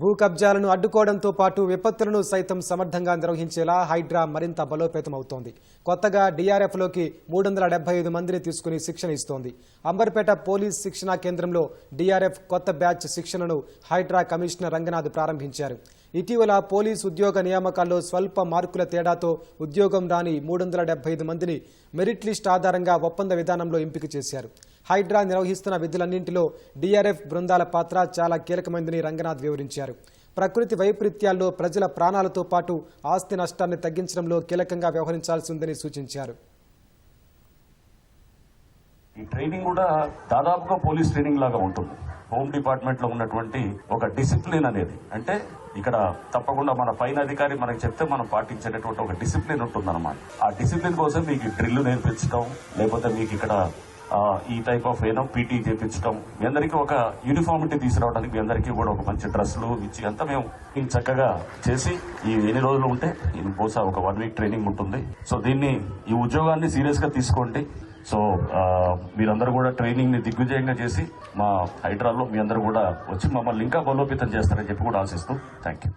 భూ కబ్జాలను అడ్డుకోవడంతో పాటు విపత్తులను సైతం సమర్థంగా నిర్వహించేలా హైడ్రా మరింత బలోపేతమవుతోంది. కొత్తగా డీఆర్ఎఫ్లోకి మూడు వందల డెబ్బై ఐదు మందిని తీసుకుని శిక్షణ ఇస్తోంది. అంబర్పేట పోలీస్ శిక్షణా కేంద్రంలో డీఆర్ఎఫ్ కొత్త బ్యాచ్ శిక్షణను హైడ్రా కమిషనర్ రంగనాథ్ ప్రారంభించారు. ఇటీవల పోలీస్ ఉద్యోగ నియామకాల్లో స్వల్ప మార్కుల తేడాతో ఉద్యోగం రాని మూడు వందల డెబ్బై ఐదు మందిని మెరిట్ లిస్ట్ ఆధారంగా ఒప్పంద విధానంలో ఎంపిక చేశారు. హైడ్రా నిర్వహిస్తున్న విధులన్నింటిలో డీఆర్ఎఫ్ బృందాల పాత్ర చాలా కీలకమైందని రంగనాథ్ వివరించారు. ప్రకృతి వైపరీత్యాల్లో ప్రజల ప్రాణాలతో పాటు ఆస్తి నష్టాన్ని తగ్గించడంలో కీలకంగా వ్యవహరించాల్సి ఉందని సూచించారు. ఈ ట్రైనింగ్ కూడా దాదాపుగా పోలీస్ ట్రైనింగ్ లాగా ఉంటుంది. హోమ్ డిపార్ట్మెంట్లో ఉన్నటువంటి ఒక డిసిప్లిన్ అనేది. అంటే ఇక్కడ తప్పకుండా మన పైన అధికారి మనకి చెప్తే మనం పాటించేటటువంటి ఒక డిసిప్లిన్ ఉంటుందన్నమాట. ఆ డిసిప్లిన్ కోసం మీకు డ్రిల్ నేర్పించడం లేకపోతే మీకు ఇక్కడ ఈ టైప్ ఆఫ్ ఏదో పీటీ చేపించడం మీ అందరికీ ఒక యూనిఫామిటీ తీసుకురావడానికి మీ అందరికీ కూడా ఒక మంచి డ్రెస్సులు ఇచ్చి అంతా మేము చక్కగా చేసి ఈ ఎన్ని రోజులు ఉంటే ఇది బహుశా ఒక వన్ వీక్ ట్రైనింగ్ ఉంటుంది. సో దీన్ని ఈ ఉద్యోగాన్ని సీరియస్గా తీసుకోండి. సో మీరందరూ కూడా ట్రైనింగ్ని దిగ్విజయంగా చేసి మా హైడ్రాల్లో మీ అందరూ కూడా వచ్చి మమ్మల్ని ఇంకా బలోపేతం చేస్తారని చెప్పి కూడా ఆశిస్తూ థ్యాంక్ యూ